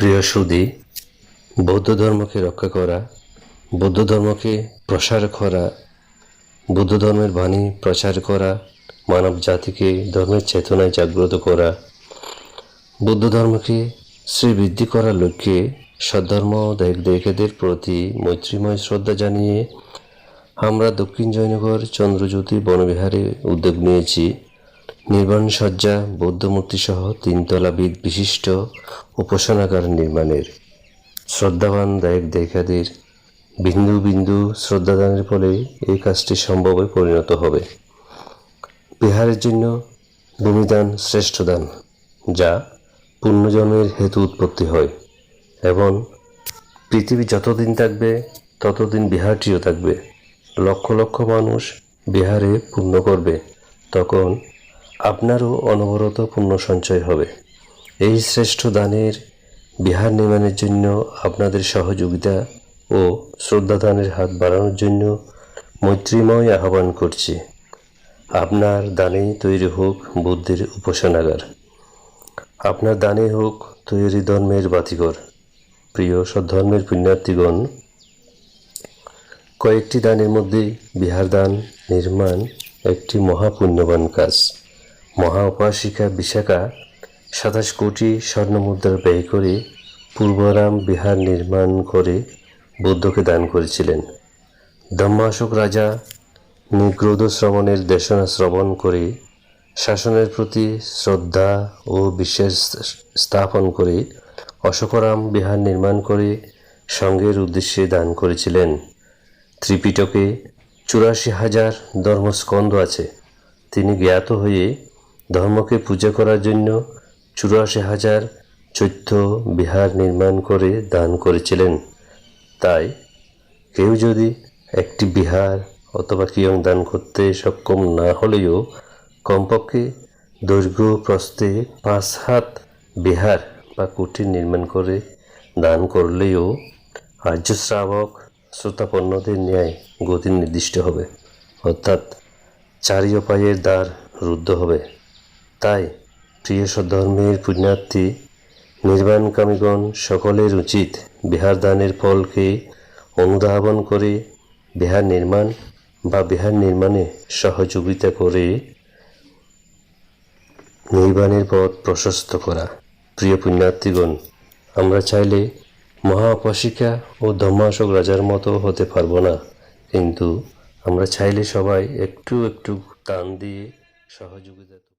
প্রিয় সুদী, বৌদ্ধ ধর্মকে রক্ষা করা, বৌদ্ধ ধর্মকে প্রসার করা, বৌদ্ধ ধর্মের বাণী প্রচার করা, মানব জাতিকে ধর্মের চেতনায় জাগ্রত করা, বৌদ্ধ ধর্মকে শ্রীবৃদ্ধি করার লক্ষ্যে সদ্ধর্ম দেখ দেখেদের প্রতি মৈত্রীময় শ্রদ্ধা জানিয়ে আমরা দক্ষিণ জয়নগর চন্দ্রজ্যোতি বনবিহারে উদ্যোগ নিয়েছি। নির্মাণ সজ্জা বৌদ্ধ মূর্তিসহ তিনতলা বিদ বিশিষ্ট উপাসনাগার নির্মাণের। শ্রদ্ধাবান দায়ক দেখাদের, বিন্দু বিন্দু শ্রদ্ধাদানের ফলে এই কাজটি সম্ভবে পরিণত হবে। বিহারের জন্য ভূমিদান শ্রেষ্ঠ দান, যা পুণ্যজন্মের হেতু উৎপত্তি হয় এবং পৃথিবী যতদিন থাকবে, ততদিন বিহারটিও থাকবে। লক্ষ লক্ষ মানুষ বিহারে পূর্ণ করবে, তখন আপনারও অনবরত পুণ্য সঞ্চয় হবে। এই শ্রেষ্ঠ দানের, বিহার নির্মাণের জন্য আপনাদের সহযোগিতা ও শ্রদ্ধাদানের হাত বাড়ানোর জন্য মৈত্রীময় আহ্বান করছি। আপনার দানেই তৈরি হোক বুদ্ধির উপাসনাগার। আপনার দানে হোক তৈরি ধর্মের বাতিঘর। প্রিয় সদ্ধর্মের পুণ্যার্থীগণ, কয়েকটি দানের মধ্যে বিহার দান, নির্মাণ একটি মহাপুণ্যবান কাজ। মহা উপাসিকা বিশাখা সাতাশ কোটি স্বর্ণমুদ্রা ব্যয় করে পূর্বরাম বিহার নির্মাণ করে বুদ্ধকে দান করেছিলেন। ধম্মাশোক রাজা নিগ্রোধ শ্রবণের দেশনা শ্রবণ করে শাসনের প্রতি শ্রদ্ধা ও বিশ্বাস স্থাপন করে অশোকরাম বিহার নির্মাণ করে সঙ্গের উদ্দেশ্যে দান করেছিলেন। ত্রিপিটকে চুরাশি হাজার ধর্মস্কন্ধ আছে। তিনি জ্ঞাত হয়ে ধর্মকে পূজা করার জন্য চুরাশি হাজার চৈত্য বিহার নির্মাণ করে দান করেছিলেন। তাই কেউ যদি একটি বিহার অথবা কিয়ং দান করতে সক্ষম না হলেও কমপক্ষে দৈর্ঘ্য প্রস্থে পাঁচ হাত বিহার বা কুটির নির্মাণ করে দান করলেও আর্য শ্রাবক শ্রোতাপন্নদের ন্যায় গতি নির্দিষ্ট হবে। অর্থাৎ চারি উপায়ের দ্বার রুদ্ধ হবে। তাই প্রিয় ধর্মের পুণ্যার্থী, নির্বাণকামীগণ সকলের উচিত বিহার দানের ফলকে অনুধাবন করে বিহার নির্মাণ বা বিহার নির্মাণে সহযোগিতা করে নির্বাণের পথ প্রশস্ত করা। প্রিয় পুণ্যার্থীগণ, আমরা চাইলে মহা উপাসিকা ও ধর্মাশোক রাজার মতো হতে পারব না, কিন্তু আমরা চাইলে সবাই একটু একটু দান দিয়ে সহযোগিতা